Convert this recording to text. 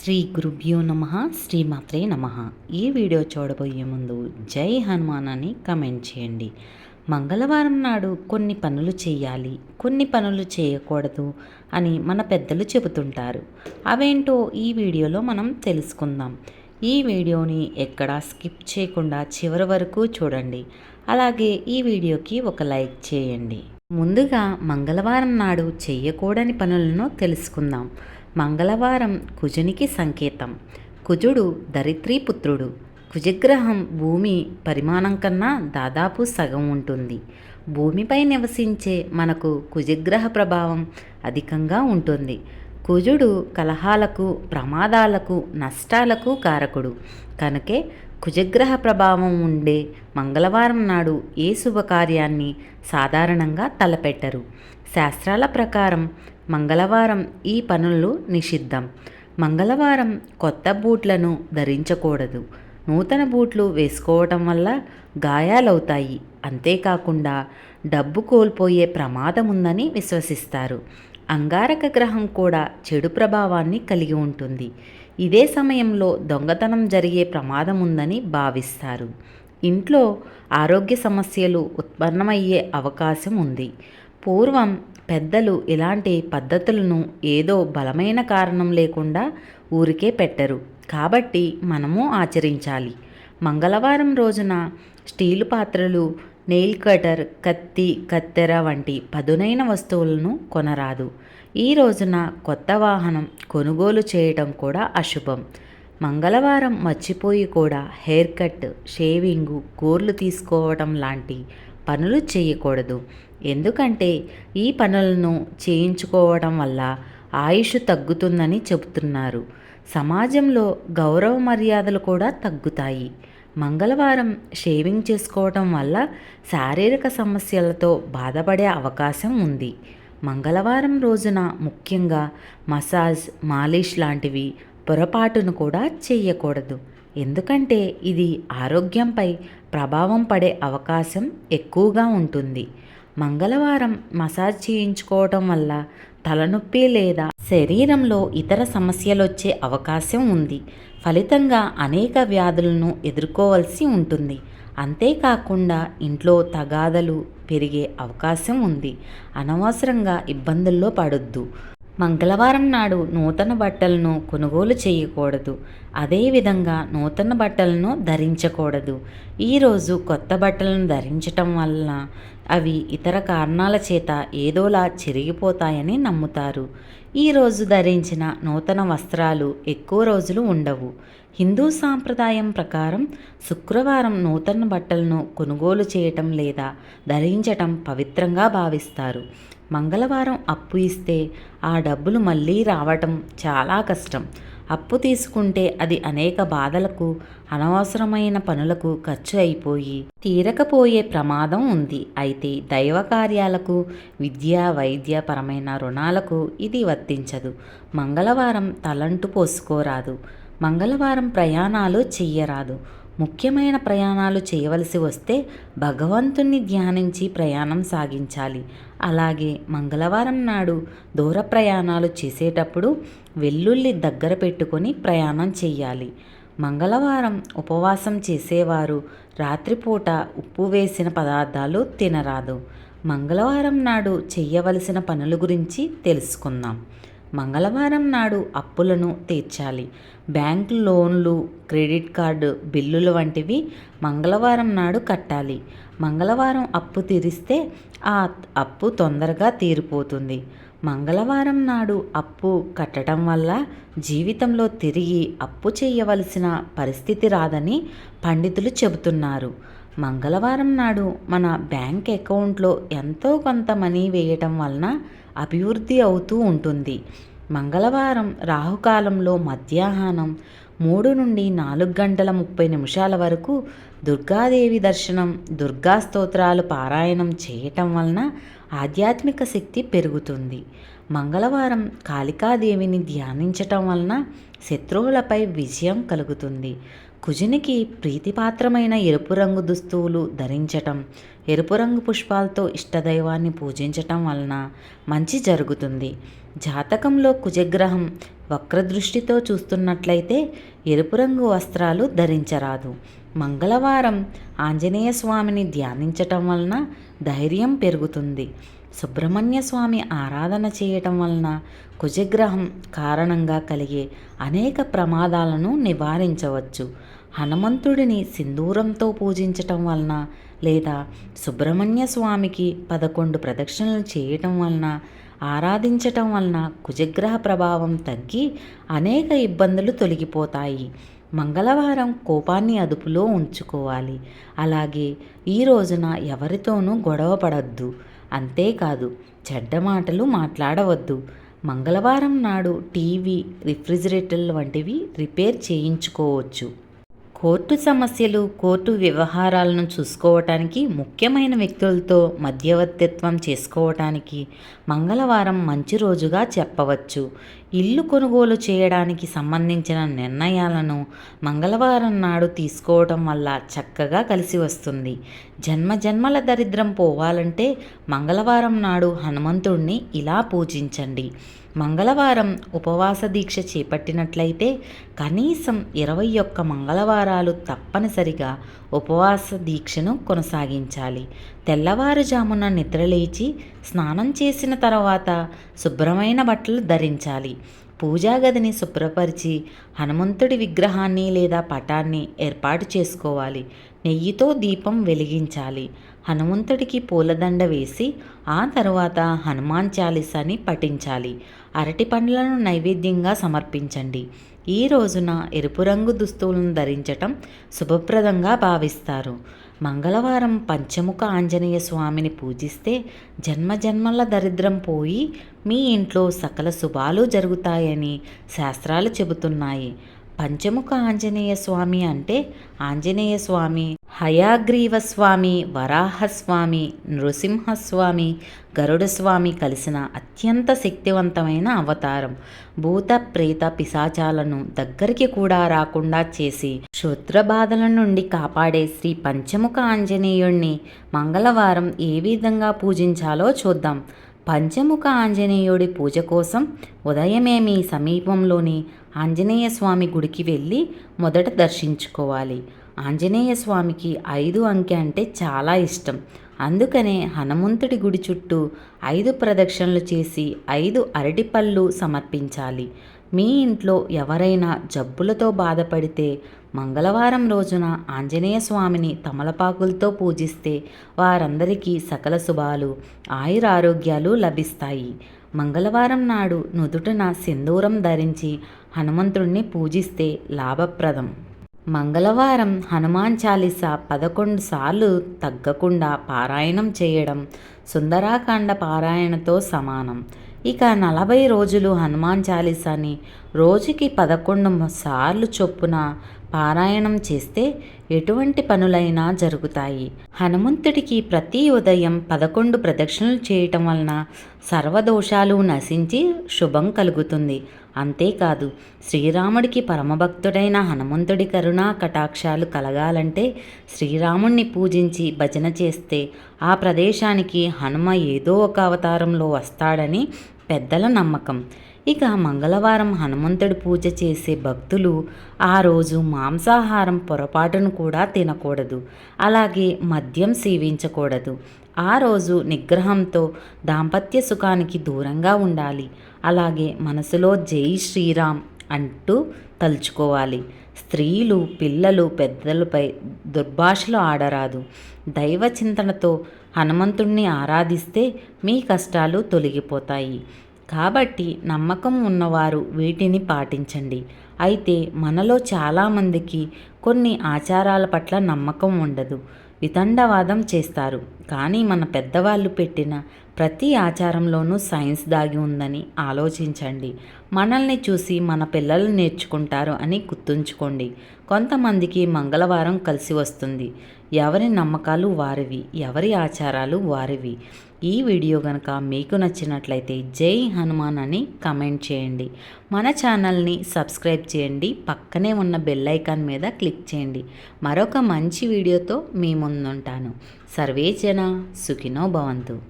శ్రీ గురుభ్యో నమ శ్రీమాత్రే నమ. ఈ వీడియో చూడబోయే ముందు జై హనుమాన్ అని కమెంట్ చేయండి. మంగళవారం నాడు కొన్ని పనులు చేయాలి కొన్ని పనులు చేయకూడదు అని మన పెద్దలు చెబుతుంటారు. అవేంటో ఈ వీడియోలో మనం తెలుసుకుందాం. ఈ వీడియోని ఎక్కడా స్కిప్ చేయకుండా చివరి వరకు చూడండి. అలాగే ఈ వీడియోకి ఒక లైక్ చేయండి. ముందుగా మంగళవారం నాడు చేయకూడని పనులను తెలుసుకుందాం. మంగళవారం కుజునికి సంకేతం. కుజుడు దరిత్రీపుత్రుడు కుజగ్రహం భూమి పరిమాణం కన్నా దాదాపు సగం ఉంటుంది. భూమిపై నివసించే మనకు కుజగ్రహ ప్రభావం అధికంగా ఉంటుంది. కుజుడు కలహాలకు ప్రమాదాలకు నష్టాలకు కారకుడు. కనుకే కుజగ్రహ ప్రభావం ఉండే మంగళవారం నాడు ఏ శుభకార్యాన్ని సాధారణంగా తలపెట్టరు. శాస్త్రాల ప్రకారం మంగళవారం ఈ పనులు నిషిద్ధం. మంగళవారం కొత్త బూట్లను ధరించకూడదు. నూతన బూట్లు వేసుకోవటం వల్ల గాయాలవుతాయి. అంతేకాకుండా డబ్బు కోల్పోయే ప్రమాదం ఉందని విశ్వసిస్తారు. అంగారక గ్రహం కూడా చెడు ప్రభావాన్ని కలిగి ఉంటుంది. ఇదే సమయంలో దొంగతనం జరిగే ప్రమాదం ఉందని భావిస్తారు. ఇంట్లో ఆరోగ్య సమస్యలు ఉత్పన్నమయ్యే అవకాశం ఉంది పూర్వం పెద్దలు ఇలాంటి పద్ధతులను ఏదో బలమైన కారణం లేకుండా ఊరికే పెట్టరు. కాబట్టి మనము ఆచరించాలి. మంగళవారం రోజున స్టీలు పాత్రలు నెయిల్ కటర్ కత్తి కత్తెర వంటి పదునైన వస్తువులను కొనరాదు. ఈ రోజున కొత్త వాహనం కొనుగోలు చేయటం కూడా అశుభం. మంగళవారం మర్చిపోయి కూడా హెయిర్ కట్ షేవింగు గోర్లు తీసుకోవడం లాంటి పనులు చేయకూడదు. ఎందుకంటే ఈ పనులను చేయించుకోవడం వల్ల ఆయుష్ తగ్గుతుందని చెబుతున్నారు. సమాజంలో గౌరవ మర్యాదలు కూడా తగ్గుతాయి. మంగళవారం షేవింగ్ చేసుకోవటం వల్ల శారీరక సమస్యలతో బాధపడే అవకాశం ఉంది. మంగళవారం రోజున ముఖ్యంగా మసాజ్ మాలిష్ లాంటివి పొరపాటును కూడా చేయకూడదు. ఎందుకంటే ఇది ఆరోగ్యంపై ప్రభావం పడే అవకాశం ఎక్కువగా ఉంటుంది. మంగళవారం మసాజ్ చేయించుకోవటం వల్ల తలనొప్పి లేదా శరీరంలో ఇతర సమస్యలు వచ్చే అవకాశం ఉంది. ఫలితంగా అనేక వ్యాధులను ఎదుర్కోవాల్సి ఉంటుంది. అంతేకాకుండా ఇంట్లో తగాదలు పెరిగే అవకాశం ఉంది. అనవసరంగా ఇబ్బందుల్లో పడొద్దు. మంగళవారం నాడు నూతన బట్టలను కొనుగోలు చేయకూడదు. అదేవిధంగా నూతన బట్టలను ధరించకూడదు. ఈరోజు కొత్త బట్టలను ధరించటం వలన అవి ఇతర కారణాల చేత ఏదోలా చిరిగిపోతాయని నమ్ముతారు. ఈరోజు ధరించిన నూతన వస్త్రాలు ఎక్కువ రోజులు ఉండవు. హిందూ సాంప్రదాయం ప్రకారం శుక్రవారం నూతన బట్టలను కొనుగోలు చేయటం లేదా ధరించటం పవిత్రంగా భావిస్తారు. మంగళవారం అప్పు ఇస్తే ఆ డబ్బులు మళ్ళీ రావటం చాలా కష్టం. అప్పు తీసుకుంటే అది అనేక బాధలకు అనవసరమైన పనులకు ఖర్చు అయిపోయి తీరకపోయే ప్రమాదం ఉంది. అయితే దైవ కార్యాలకు విద్యా వైద్యపరమైన రుణాలకు ఇది వర్తించదు. మంగళవారం తలంటు పోసుకోరాదు. మంగళవారం ప్రయాణాలు చెయ్యరాదు. ముఖ్యమైన ప్రయాణాలు చేయవలసి వస్తే భగవంతుణ్ణి ధ్యానించి ప్రయాణం సాగించాలి. అలాగే మంగళవారం నాడు దూర ప్రయాణాలు చేసేటప్పుడు వెల్లుల్లి దగ్గర పెట్టుకొని ప్రయాణం చేయాలి మంగళవారం ఉపవాసం చేసేవారు రాత్రిపూట ఉప్పు వేసిన పదార్థాలు తినరాదు. మంగళవారం నాడు చేయవలసిన పనుల గురించి తెలుసుకుందాం. మంగళవారం నాడు అప్పులను తీర్చాలి. బ్యాంక్ లోన్లు క్రెడిట్ కార్డు బిల్లులు వంటివి మంగళవారం నాడు కట్టాలి. మంగళవారం అప్పు తీరిస్తే ఆ అప్పు తొందరగా తీరిపోతుంది. మంగళవారం నాడు అప్పు కట్టడం వల్ల జీవితంలో తిరిగి అప్పు చేయవలసిన పరిస్థితి రాదని పండితులు చెబుతున్నారు. మంగళవారం నాడు మన బ్యాంక్ అకౌంట్లో ఎంతో కొంత మనీ వేయటం వలన అభివృద్ధి అవుతూ ఉంటుంది. మంగళవారం రాహుకాలంలో మధ్యాహ్నం మూడు నుండి నాలుగు గంటల ముప్పై నిమిషాల వరకు దుర్గాదేవి దర్శనం దుర్గా స్తోత్రాలు పారాయణం చేయటం వలన ఆధ్యాత్మిక శక్తి పెరుగుతుంది. మంగళవారం కాళికాదేవిని ధ్యానించటం వలన శత్రువులపై విజయం కలుగుతుంది. కుజునికి ప్రీతిపాత్రమైన ఎరుపు రంగు దుస్తువులు ధరించటం ఎరుపు రంగు పుష్పాలతో ఇష్టదైవాన్ని పూజించటం వలన మంచి జరుగుతుంది. జాతకంలో కుజగ్రహం వక్రదృష్టితో చూస్తున్నట్లయితే ఎరుపు రంగు వస్త్రాలు ధరించరాదు. మంగళవారం ఆంజనేయ స్వామిని ధ్యానించటం వలన ధైర్యం పెరుగుతుంది. సుబ్రహ్మణ్య స్వామి ఆరాధన చేయటం వలన కుజగ్రహం కారణంగా కలిగే అనేక ప్రమాదాలను నివారించవచ్చు. హనుమంతుడిని సింధూరంతో పూజించటం వలన లేదా సుబ్రహ్మణ్య స్వామికి పదకొండు ప్రదక్షిణలు చేయటం వలన ఆరాధించటం వలన కుజగ్రహ ప్రభావం తగ్గి అనేక ఇబ్బందులు తొలగిపోతాయి. మంగళవారం కోపాన్ని అదుపులో ఉంచుకోవాలి. అలాగే ఈ రోజున ఎవరితోనూ గొడవ పడద్దు. అంతేకాదు చెడ్డ మాటలు మాట్లాడవద్దు. మంగళవారం నాడు టీవీ రిఫ్రిజిరేటర్లు వంటివి రిపేర్ చేయించుకోవచ్చు. కోర్టు సమస్యలు కోర్టు వ్యవహారాలను చూసుకోవటానికి ముఖ్యమైన వ్యక్తులతో మధ్యవర్తిత్వం చేసుకోవటానికి మంగళవారం మంచి రోజుగా చెప్పవచ్చు. ఇల్లు కొనుగోలు చేయడానికి సంబంధించిన నిర్ణయాలను మంగళవారం నాడు తీసుకోవటం వల్ల చక్కగా కలిసి వస్తుంది. జన్మ జన్మల దరిద్రం పోవాలంటే మంగళవారం నాడు హనుమంతుడిని ఇలా పూజించండి. మంగళవారం ఉపవాస దీక్ష చేపట్టినట్లయితే కనీసం ఇరవై ఒక్క మంగళవారాలు తప్పనిసరిగా ఉపవాస దీక్షను కొనసాగించాలి. తెల్లవారుజామున నిద్రలేచి స్నానం చేసిన తర్వాత శుభ్రమైన బట్టలు ధరించాలి. పూజా గదిని శుభ్రపరిచి హనుమంతుడి విగ్రహాన్ని లేదా పటాన్ని ఏర్పాటు చేసుకోవాలి. నెయ్యితో దీపం వెలిగించాలి. హనుమంతుడికి పూలదండ వేసి ఆ తరువాత హనుమాన్ చాలీసాని పఠించాలి. అరటి పండ్లను నైవేద్యంగా సమర్పించండి. ఈ రోజున ఎరుపు రంగు దుస్తువులను ధరించటం శుభప్రదంగా భావిస్తారు. మంగళవారం పంచముఖ ఆంజనేయ స్వామిని పూజిస్తే జన్మజన్మల దరిద్రం పోయి మీ ఇంట్లో సకల శుభాలు జరుగుతాయని శాస్త్రాలు చెబుతున్నాయి. పంచముఖ ఆంజనేయ స్వామి అంటే ఆంజనేయ స్వామి హయాగ్రీవ స్వామి వరాహస్వామి నృసింహస్వామి గరుడస్వామి కలిసిన అత్యంత శక్తివంతమైన అవతారం. భూత ప్రేత పిశాచాలను దగ్గరికి కూడా రాకుండా చేసి క్షుద్రబాధల నుండి కాపాడే శ్రీ పంచముఖ ఆంజనేయుణ్ణి మంగళవారం ఏ విధంగా పూజించాలో చూద్దాం. పంచముఖ ఆంజనేయుడి పూజ కోసం ఉదయమే మీ సమీపంలోని ఆంజనేయ స్వామి గుడికి వెళ్ళి మొదట దర్శించుకోవాలి. ఆంజనేయ స్వామికి ఐదు అంకె అంటే చాలా ఇష్టం. అందుకనే హనుమంతుడి గుడి చుట్టూ ఐదు ప్రదక్షిణలు చేసి ఐదు అరటిపళ్ళు సమర్పించాలి. మీ ఇంట్లో ఎవరైనా జబ్బులతో బాధపడితే మంగళవారం రోజున ఆంజనేయ స్వామిని తమలపాకులతో పూజిస్తే వారందరికీ సకల శుభాలు ఆయురారోగ్యాలు లభిస్తాయి. మంగళవారం నాడు నుదుటన సింధూరం ధరించి హనుమంతుడిని పూజిస్తే లాభప్రదం. మంగళవారం హనుమాన్ చాలీస పదకొండు సార్లు తగ్గకుండా పారాయణం చేయడం సుందరాకాండ పారాయణతో సమానం. ఇక నలభై రోజులు హనుమాన్ చాలీసాని రోజుకి పదకొండు సార్లు చొప్పున పారాయణం చేస్తే ఎటువంటి పనులైనా జరుగుతాయి. హనుమంతుడికి ప్రతి ఉదయం పదకొండు ప్రదక్షిణలు చేయటం వలన సర్వదోషాలు నశించి శుభం కలుగుతుంది. అంతేకాదు శ్రీరాముడికి పరమభక్తుడైన హనుమంతుడి కరుణా కటాక్షాలు కలగాలంటే శ్రీరాముణ్ణి పూజించి భజన చేస్తే ఆ ప్రదేశానికి హనుమ ఏదో ఒక అవతారంలో వస్తాడని పెద్దల నమ్మకం. ఇక మంగళవారం హనుమంతుడి పూజ చేసే భక్తులు ఆ రోజు మాంసాహారం పొరపాటును కూడా తినకూడదు అలాగే మద్యం సేవించకూడదు. ఆ రోజు నిగ్రహంతో దాంపత్య సుఖానికి దూరంగా ఉండాలి. అలాగే మనసులో జై శ్రీరామ్ అంటూ తలుచుకోవాలి. స్త్రీలు పిల్లలు పెద్దలపై దుర్భాషలు ఆడరాదు. దైవ చింతనతో హనుమంతుణ్ణి ఆరాధిస్తే మీ కష్టాలు తొలగిపోతాయి. కాబట్టి నమ్మకం ఉన్నవారు వీటిని పాటించండి. అయితే మనలో చాలామందికి కొన్ని ఆచారాల పట్ల నమ్మకం ఉండదు. వితండవాదం చేస్తారు. కానీ మన పెద్దవాళ్ళు పెట్టిన ప్రతి ఆచారంలోనూ సైన్స్ దాగి ఉందని ఆలోచించండి. మనల్ని చూసి మన పిల్లలు నేర్చుకుంటారు అని గుర్తుంచుకోండి. కొంతమందికి మంగళవారం కలిసి వస్తుంది. ఎవరి నమ్మకాలు వారివి ఎవరి ఆచారాలు వారివి? ఈ వీడియో కనుక మీకు నచ్చినట్లయితే జై హనుమాన్ అని కమెంట్ చేయండి. మన ఛానల్ని సబ్స్క్రైబ్ చేయండి. పక్కనే ఉన్న బెల్ ఐకాన్ మీద క్లిక్ చేయండి. మరొక మంచి వీడియోతో మీ ముందుంటాను. సర్వే జన సుఖినో భవంతు.